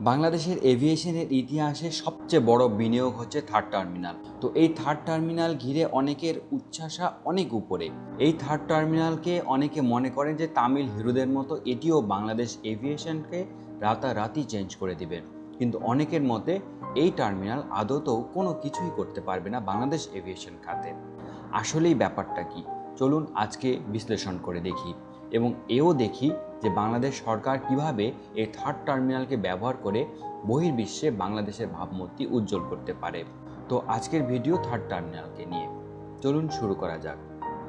বাংলাদেশের এভিয়েশনের ইতিহাসে সবচেয়ে বড় বিনিয়োগ হচ্ছে থার্ড টার্মিনাল। তো এই থার্ড টার্মিনাল ঘিরে অনেকের উচ্ছ্বাসা অনেক উপরে। এই থার্ড টার্মিনালকে অনেকে মনে করেন যে তামিল হিরোদের মতো এটিও বাংলাদেশ এভিয়েশনকে রাতারাতি চেঞ্জ করে দিবে। কিন্তু অনেকের মতে এই টার্মিনাল আদতেও কোনো কিছুই করতে পারবে না বাংলাদেশ এভিয়েশন খাতে। আসলেই ব্যাপারটা কি? চলুন আজকে বিশ্লেষণ করে দেখি। এবং এও দেখি যে বাংলাদেশ সরকার কীভাবে এই থার্ড টার্মিনালকে ব্যবহার করে বহির্বিশ্বে বাংলাদেশের ভাবমূর্তি উজ্জ্বল করতে পারে। তো আজকের ভিডিও থার্ড টার্মিনালকে নিয়ে। চলুন শুরু করা যাক।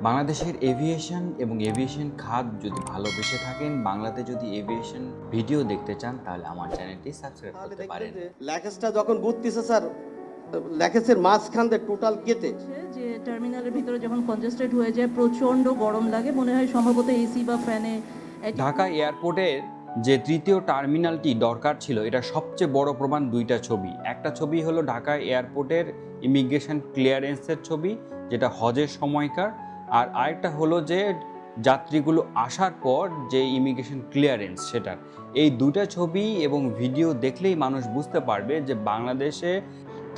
বাংলাদেশের এভিয়েশন এবং এভিয়েশন খাত যদি ভালোবেসে থাকেন বাংলাতে যদি এভিয়েশন ভিডিও দেখতে চান তাহলে আমার চ্যানেলটি সাবস্ক্রাইব করতে পারেন। ল্যাকেজটা যখন ঘুরতেছে স্যার ল্যাকেজের মাঝখান দিয়ে টোটাল কেটে যে টার্মিনালের ভিতরে যখন কনজেস্টেড হয়ে যায় প্রচণ্ড গরম লাগে মনে হয় সম্ভবত এসি বা ফ্যানে ঢাকা এয়ারপোর্টের যে তৃতীয় টার্মিনালটি দরকার ছিল এটা সবচেয়ে বড় প্রমাণ দুইটা ছবি। একটা ছবি হলো ঢাকা এয়ারপোর্টের ইমিগ্রেশন ক্লিয়ারেন্সের ছবি যেটা হজের সময়কার। আর আরেকটা হলো যে যাত্রীগুলো আসার পর যে ইমিগ্রেশন ক্লিয়ারেন্স সেটা এই দুটা ছবি এবং ভিডিও দেখলেই মানুষ বুঝতে পারবে যে বাংলাদেশে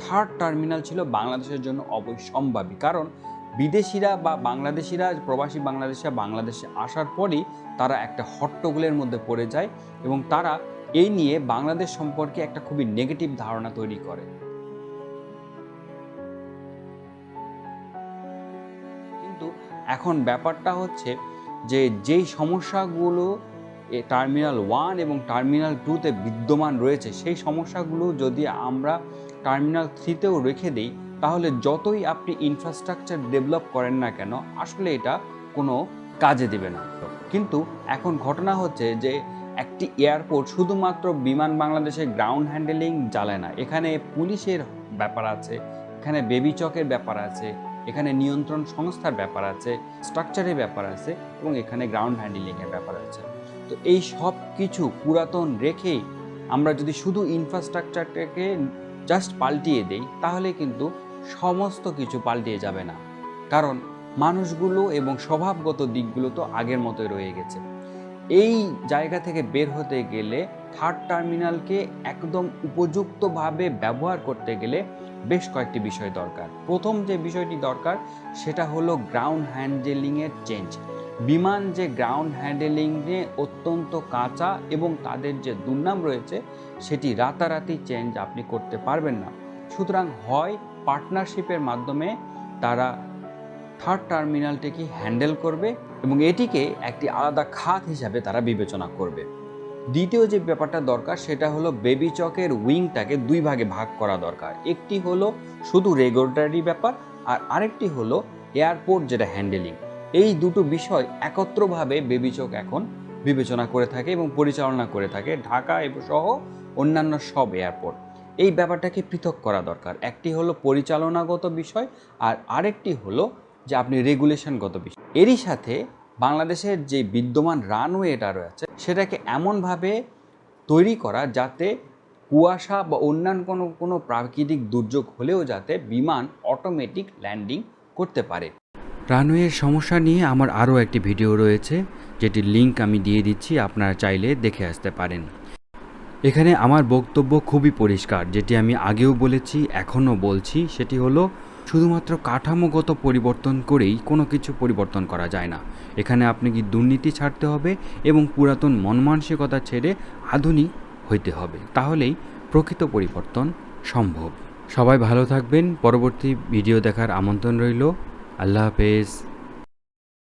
থার্ড টার্মিনাল ছিল বাংলাদেশের জন্য অবশ্যম্ভাবী কারণ বিদেশিরা বা বাংলাদেশিরা, প্রবাসী বাংলাদেশিরা বাংলাদেশে আসার পরই তারা একটা হট্টগোলের মধ্যে পড়ে যায় এবং তারা এই নিয়ে বাংলাদেশ সম্পর্কে একটা খুবই নেগেটিভ ধারণা তৈরি করে। কিন্তু এখন ব্যাপারটা হচ্ছে যে যেই সমস্যাগুলো টার্মিনাল ওয়ান এবং টার্মিনাল টুতে বিদ্যমান রয়েছে, সেই সমস্যাগুলো যদি আমরা টার্মিনাল থ্রিতেও রেখে দিই, তাহলে যতই আপনি ইনফ্রাস্ট্রাকচার ডেভেলপ করেন না কেন, আসলে এটা কোনো কাজে দেবে না। কিন্তু এখন ঘটনা হচ্ছে যে একটি এয়ারপোর্ট শুধুমাত্র বিমান বাংলাদেশের গ্রাউন্ড হ্যান্ডেলিং চালায় না, এখানে পুলিশের ব্যাপার আছে, এখানে বেবি চকের ব্যাপার আছে, এখানে নিয়ন্ত্রণ সংস্থার ব্যাপার আছে স্ট্রাকচারের ব্যাপার আছে এবং এখানে গ্রাউন্ড হ্যান্ডেলিংয়ের ব্যাপার আছে। তো এই সব কিছু পুরাতন রেখেই আমরা যদি শুধু ইনফ্রাস্ট্রাকচারটাকে জাস্ট পাল্টিয়ে দেই, তাহলে কিন্তু সমস্ত কিছু পাল্টিয়ে যাবে না। কারণ মানুষগুলো এবং স্বভাবগত দিকগুলো তো আগের মতোই রয়ে গেছে। এই জায়গা থেকে বের হতে গেলে থার্ড টার্মিনালকে একদম উপযুক্তভাবে ব্যবহার করতে গেলে বেশ কয়েকটি বিষয় দরকার। প্রথম যে বিষয়টি দরকার, সেটা হলো গ্রাউন্ড হ্যান্ডেলিংয়ের চেঞ্জ বিমান যে গ্রাউন্ড হ্যান্ডেলিংয়ে অত্যন্ত কাঁচা এবং তাদের যে দুর্নাম রয়েছে, সেটি রাতারাতি চেঞ্জ আপনি করতে পারবেন না। সুতরাং হয় পার্টনারশিপের মাধ্যমে তারা থার্ড টার্মিনালটিকে হ্যান্ডেল করবে এবং এটিকে একটি আলাদা খাত হিসাবে তারা বিবেচনা করবে। দ্বিতীয় যে ব্যাপারটা দরকার, সেটা হলো বেবি চকের উইংটাকে দুই ভাগে ভাগ করা দরকার। একটি হলো শুধু রেগুলেটরি ব্যাপার আর আরেকটি হলো এয়ারপোর্ট যেটা হ্যান্ডেলিং এই দুটো বিষয় একত্রভাবে বেবি চক এখন বিবেচনা করে থাকে এবং পরিচালনা করে থাকে। ঢাকা এবং সহ অন্যান্য সব এয়ারপোর্ট। এই ব্যাপারটাকে পৃথক করা দরকার। একটি হলো পরিচালনাগত বিষয় আর আরেকটি হলো যে আপনি রেগুলেশনগত বিষয়। এরই সাথে বাংলাদেশের যে বিদ্যমান রানওয়েটা রয়েছে, সেটাকে এমনভাবে তৈরি করা যাতে কুয়াশা বা অন্যান্য কোনো কোনো প্রাকৃতিক দুর্যোগ হলেও যাতে বিমান অটোমেটিক ল্যান্ডিং করতে পারে। রানওয়ের সমস্যা নিয়ে আমার আরও একটি ভিডিও রয়েছে, যেটির লিংক আমি দিয়ে দিচ্ছি, আপনারা চাইলে দেখে আসতে পারেন। এখানে আমার বক্তব্য খুবই পরিষ্কার, যেটি আমি আগেও বলেছি, এখনও বলছি, সেটি হলো শুধুমাত্র কাঠামোগত পরিবর্তন করেই কোনো কিছু পরিবর্তন করা যায় না। এখানে আপনাকে দুর্নীতি ছাড়তে হবে এবং পুরাতন মনমানসিকতা ছেড়ে আধুনিক হইতে হবে। তাহলেই প্রকৃত পরিবর্তন সম্ভব। সবাই ভালো থাকবেন, পরবর্তী ভিডিও দেখার আমন্ত্রণ রইল। আল্লাহ হাফেজ।